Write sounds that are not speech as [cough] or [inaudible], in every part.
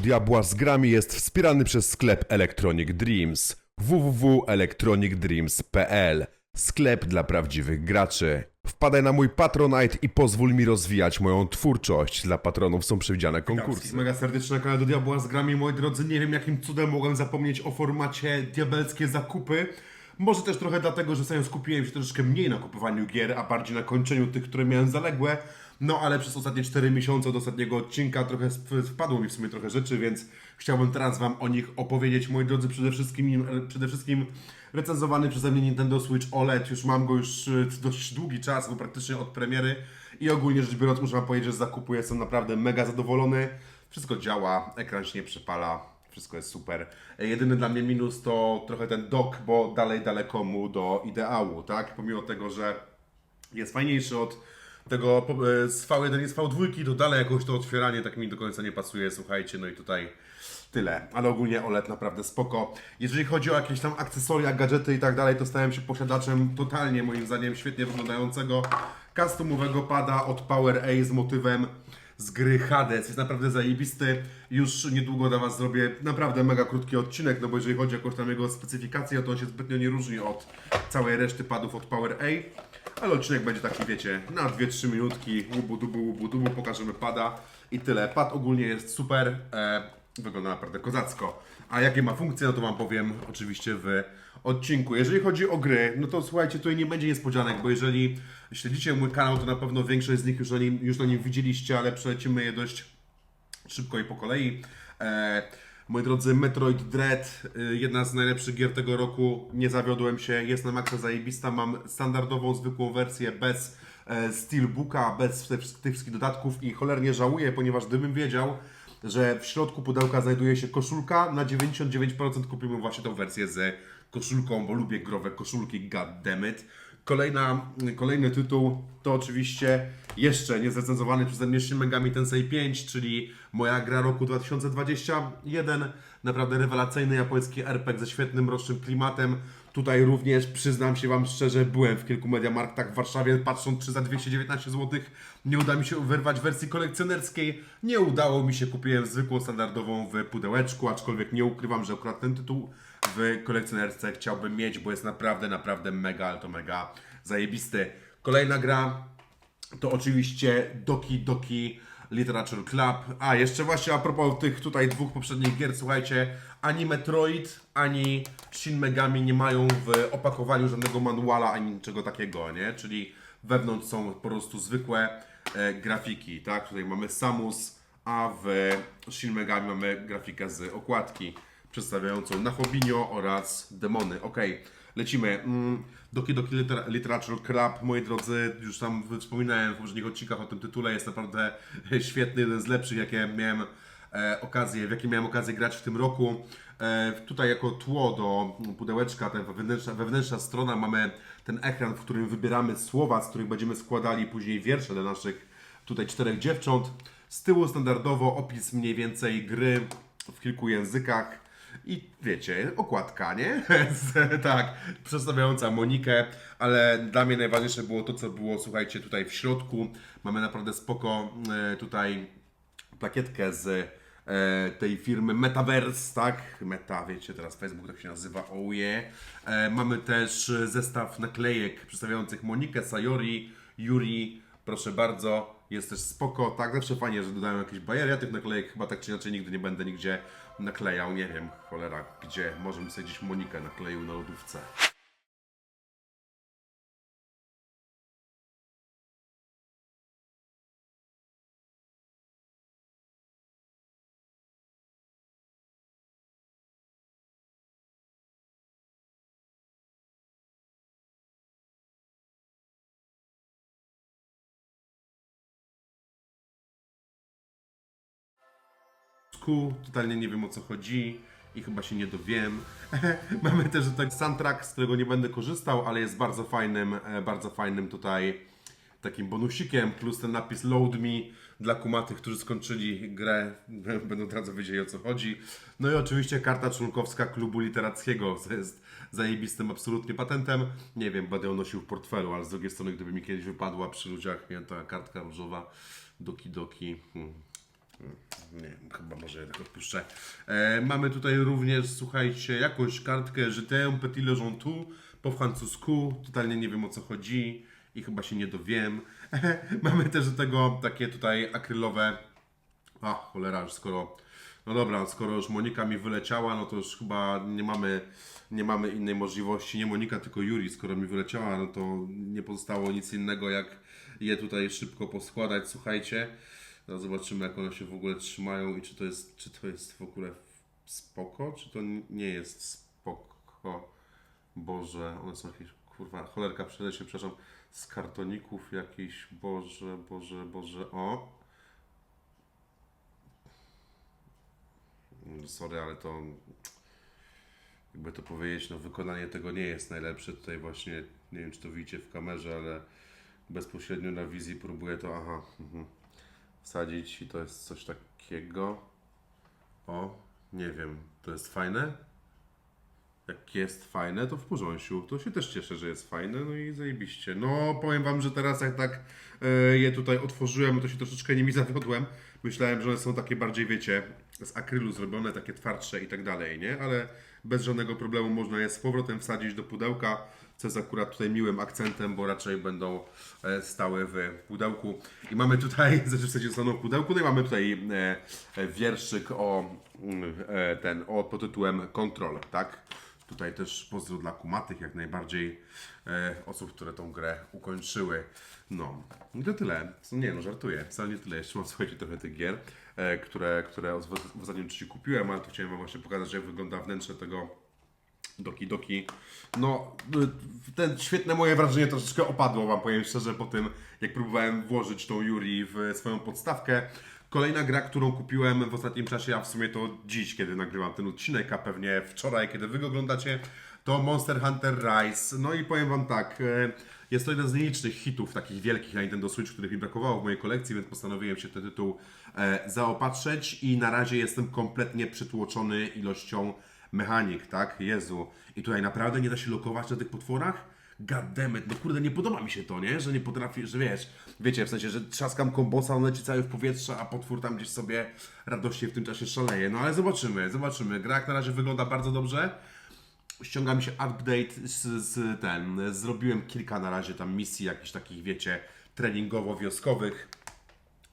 diabła z grami jest wspierany przez sklep Electronic Dreams www.electronicdreams.pl Sklep dla prawdziwych graczy. Wpadaj na mój Patronite i pozwól mi rozwijać moją twórczość. Dla patronów są przewidziane konkursy. Mega serdecznie na kanale do Diabła z grami, moi drodzy. Nie wiem jakim cudem mogłem zapomnieć o formacie diabelskie zakupy. Może też trochę dlatego, że sobie skupiłem się troszeczkę mniej na kupowaniu gier, a bardziej na kończeniu tych, które miałem zaległe. No ale przez ostatnie 4 miesiące od ostatniego odcinka trochę wpadło mi w sumie trochę rzeczy, więc chciałbym teraz Wam o nich opowiedzieć, moi drodzy. Przede wszystkim, przede wszystkim recenzowany przeze mnie Nintendo Switch OLED. Już mam go już y, dość długi czas, bo praktycznie od premiery. I ogólnie rzecz biorąc, muszę Wam powiedzieć, że z zakupu jestem naprawdę mega zadowolony. Wszystko działa, ekran się nie przepala, wszystko jest super. E, Jedyny dla mnie minus to trochę ten dock, bo dalej daleko mu do ideału, tak? Pomimo tego, że jest fajniejszy od tego e, z V1 i z V2, to dalej jakoś to otwieranie tak mi do końca nie pasuje, słuchajcie, no i tutaj tyle. Ale ogólnie OLED naprawdę spoko. Jeżeli chodzi o jakieś tam akcesoria, gadżety i tak dalej, to stałem się posiadaczem totalnie, moim zdaniem, świetnie wyglądającego customowego pada od Power A z motywem z gry Hades. Jest naprawdę zajebisty. Już niedługo dla Was zrobię naprawdę mega krótki odcinek, no bo jeżeli chodzi o tam jego specyfikację, to on się zbytnio nie różni od całej reszty padów od Power A. Ale odcinek będzie taki, wiecie, na 2-3 minutki, łubu dubu, łubu dubu, pokażemy pada i tyle. Pad ogólnie jest super, e, wygląda naprawdę kozacko. A jakie ma funkcje, no to Wam powiem oczywiście w odcinku. Jeżeli chodzi o gry, no to słuchajcie, tutaj nie będzie niespodzianek, bo jeżeli śledzicie mój kanał, to na pewno większość z nich już na nim, już na nim widzieliście, ale przelecimy je dość szybko i po kolei. E, moi drodzy, Metroid Dread, y, jedna z najlepszych gier tego roku. Nie zawiodłem się, jest na maksa zajebista. Mam standardową, zwykłą wersję bez e, Steelbooka, bez tych, wszystkich dodatków i cholernie żałuję, ponieważ gdybym wiedział, że w środku pudełka znajduje się koszulka, na 99% kupiłbym właśnie tą wersję z koszulką, bo lubię growe koszulki, goddammit. Kolejna, kolejny tytuł to oczywiście jeszcze niezrecenzowany przeze mnie Shin Megami Tensei 5, czyli moja gra roku 2021. Naprawdę rewelacyjny japoński RPG ze świetnym, rocznym klimatem. Tutaj również, przyznam się Wam szczerze, byłem w kilku Mediamarktach w Warszawie, patrząc czy za 219 zł nie uda mi się wyrwać wersji kolekcjonerskiej. Nie udało mi się, kupiłem zwykłą, standardową w pudełeczku, aczkolwiek nie ukrywam, że akurat ten tytuł w kolekcjonerce chciałbym mieć, bo jest naprawdę, naprawdę mega, ale to mega zajebisty. Kolejna gra to oczywiście Doki Doki Literature Club. A, jeszcze właśnie a propos tych tutaj dwóch poprzednich gier, słuchajcie, ani Metroid, ani Shin Megami nie mają w opakowaniu żadnego manuala, ani niczego takiego, nie? Czyli wewnątrz są po prostu zwykłe e, grafiki, tak? Tutaj mamy Samus, a w Shin Megami mamy grafikę z okładki przedstawiającą Nahobinio oraz demony. Okej, lecimy. Mm, Doki Doki Liter- Literature Club, moi drodzy, już tam wspominałem w poprzednich odcinkach o tym tytule, jest naprawdę [laughs] świetny, jeden z lepszych, jakie miałem e, okazję, w jakie miałem okazję grać w tym roku. E, tutaj jako tło do pudełeczka, ta wewnętrzna, wewnętrzna strona, mamy ten ekran, w którym wybieramy słowa, z których będziemy składali później wiersze dla naszych tutaj czterech dziewcząt. Z tyłu standardowo opis mniej więcej gry w kilku językach. I wiecie, okładka, nie? [laughs] Tak, przedstawiająca Monikę, ale dla mnie najważniejsze było to, co było, słuchajcie, tutaj w środku. Mamy naprawdę spoko e, tutaj plakietkę z e, tej firmy Metaverse, tak? Meta, wiecie, teraz Facebook tak się nazywa, oh yeah. E, mamy też zestaw naklejek przedstawiających Monikę, Sayori, Yuri, proszę bardzo, jest też spoko, tak? Zawsze fajnie, że dodają jakieś bajery, ja tych naklejek chyba tak czy inaczej nigdy nie będę nigdzie naklejał, nie wiem, cholera, gdzie, może bym sobie gdzieś Monikę nakleił na lodówce. Totalnie nie wiem o co chodzi i chyba się nie dowiem. [laughs] Mamy też tutaj soundtrack, z którego nie będę korzystał, ale jest bardzo fajnym, e, bardzo fajnym tutaj takim bonusikiem, plus ten napis Load Me dla kumatych, którzy skończyli grę, [laughs] będą od razu wiedzieli o co chodzi. No i oczywiście karta członkowska klubu literackiego, co jest zajebistym absolutnie patentem. Nie wiem, będę ją nosił w portfelu, ale z drugiej strony, gdyby mi kiedyś wypadła przy ludziach, nie, ta kartka różowa, doki doki, hmm. Nie chyba może jednak odpuszczę. E, mamy tutaj również, słuchajcie, jakąś kartkę t'aime, petit le gentil, po francusku. Totalnie nie wiem o co chodzi i chyba się nie dowiem. [laughs] mamy też do tego takie tutaj akrylowe. A, cholera, już skoro. No dobra, skoro już Monika mi wyleciała, no to już chyba nie mamy, nie mamy innej możliwości. Nie Monika, tylko Juri. Skoro mi wyleciała, no to nie pozostało nic innego, jak je tutaj szybko poskładać. Słuchajcie, zobaczymy, jak one się w ogóle trzymają i czy to jest, czy to jest w ogóle spoko, czy to nie jest spoko. Boże, one są jakieś, kurwa, cholerka przede się, przepraszam, z kartoników jakiś, Boże, Boże, Boże, o. Mm, Sorry, ale to jakby to powiedzieć, no wykonanie tego nie jest najlepsze. Tutaj właśnie, nie wiem czy to widzicie w kamerze, ale bezpośrednio na wizji próbuję to, aha, mhm, wsadzić i to jest coś takiego. O, nie wiem, to jest fajne? Jak jest fajne, to w porządku. To się też cieszę, że jest fajne, no i zajebiście. No, powiem Wam, że teraz jak tak e, je tutaj otworzyłem, to się troszeczkę nimi [laughs] zawiodłem. Myślałem, że one są takie bardziej, wiecie, z akrylu zrobione, takie twardsze i tak dalej, nie? Ale bez żadnego problemu można je z powrotem wsadzić do pudełka, co jest akurat tutaj miłym akcentem, bo raczej będą e, stały w pudełku. I mamy tutaj, [laughs] znaczy w sensie w pudełku, no i mamy tutaj e, e, wierszyk o mm, ten, o pod tytułem Control, tak? Tutaj też pozdro dla kumatych, jak najbardziej e, osób, które tą grę ukończyły. No, i to tyle. Nie no, żartuję. Wcale nie tyle. Jeszcze mam, [laughs] słuchajcie, trochę tych gier, e, które, które w, ostatnim czasie kupiłem, ale to chciałem Wam właśnie pokazać, jak wygląda wnętrze tego Doki Doki. No, y, ten świetne moje wrażenie troszeczkę opadło, wam powiem szczerze, po tym jak próbowałem włożyć tą Yuri w swoją podstawkę. Kolejna gra, którą kupiłem w ostatnim czasie, a w sumie to dziś, kiedy nagrywam ten odcinek, a pewnie wczoraj, kiedy wy go oglądacie, to Monster Hunter Rise. No i powiem wam tak, e, jest to jeden z nielicznych hitów takich wielkich na Nintendo Switch, których mi brakowało w mojej kolekcji, więc postanowiłem się ten tytuł e, zaopatrzyć i na razie jestem kompletnie przytłoczony ilością mechanik, tak? Jezu. I tutaj naprawdę nie da się lokować na tych potworach? Goddammit, no kurde, nie podoba mi się to, nie? Że nie potrafi, że wiesz, wiecie, w sensie, że trzaskam kombosa, on leci cały w powietrze, a potwór tam gdzieś sobie radośnie w tym czasie szaleje. No ale zobaczymy, zobaczymy. Gra jak na razie wygląda bardzo dobrze. Ściąga mi się update z, z ten, zrobiłem kilka na razie tam misji jakichś takich, wiecie, treningowo-wioskowych.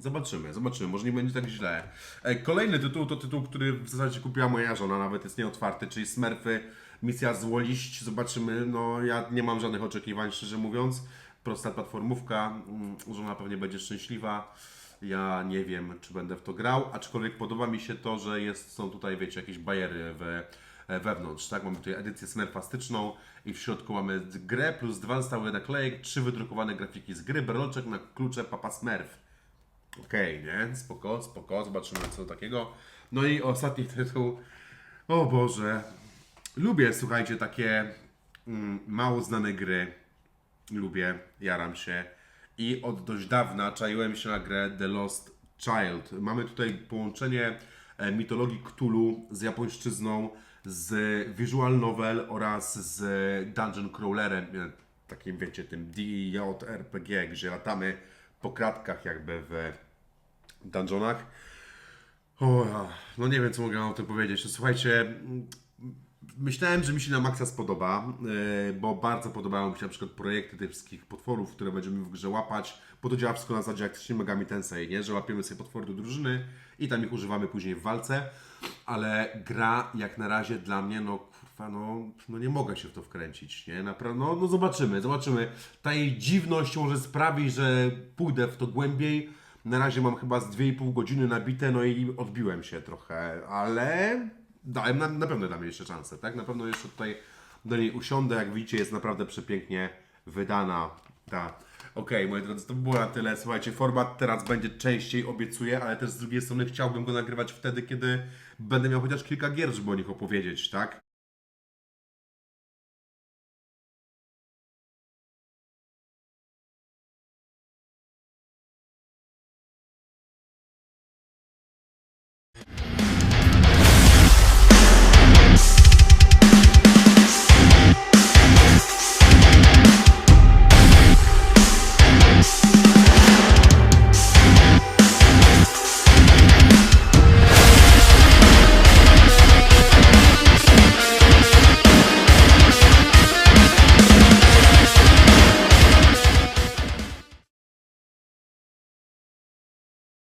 Zobaczymy, zobaczymy, może nie będzie tak źle. E, Kolejny tytuł to tytuł, który w zasadzie kupiła moja żona, nawet jest nieotwarty, czyli Smurfy, misja Złoliść. Zobaczymy, no ja nie mam żadnych oczekiwań, szczerze mówiąc. Prosta platformówka, mm, żona pewnie będzie szczęśliwa. Ja nie wiem, czy będę w to grał, aczkolwiek podoba mi się to, że jest, są tutaj, wiecie, jakieś bajery w, e, wewnątrz, tak? Mamy tutaj edycję smurfastyczną i w środku mamy grę plus dwa zostały naklejek, trzy wydrukowane grafiki z gry, berloczek na klucze Papa Smurf. Okej, nie? Spoko, spoko, zobaczymy co takiego. No i ostatni tytuł. O Boże. Lubię, słuchajcie, takie mm, mało znane gry. Lubię, jaram się. I od dość dawna czaiłem się na grę The Lost Child. Mamy tutaj połączenie e, mitologii Cthulhu z japońszczyzną, z visual novel oraz z dungeon crawlerem, e, takim wiecie, tym DJRPG, gdzie latamy po kratkach jakby w dungeonach. O, no nie wiem, co mogę o tym powiedzieć. Słuchajcie, myślałem, że mi się na maksa spodoba, yy, bo bardzo podobają mi się na przykład projekty tych wszystkich potworów, które będziemy w grze łapać, bo to działa wszystko na zasadzie jak Shin Megami Tensei, nie? że łapiemy sobie potwory do drużyny i tam ich używamy później w walce, ale gra jak na razie dla mnie, no kurwa, no, no nie mogę się w to wkręcić, nie? No, no zobaczymy, zobaczymy. Ta jej dziwność może sprawi, że pójdę w to głębiej, na razie mam chyba z 2,5 godziny nabite, no i odbiłem się trochę, ale dałem na, na pewno dam jeszcze szansę, tak? Na pewno jeszcze tutaj do niej usiądę, jak widzicie jest naprawdę przepięknie wydana ta. Okej, moi drodzy, to by było na tyle. Słuchajcie, format teraz będzie częściej, obiecuję, ale też z drugiej strony chciałbym go nagrywać wtedy, kiedy będę miał chociaż kilka gier, żeby o nich opowiedzieć, tak?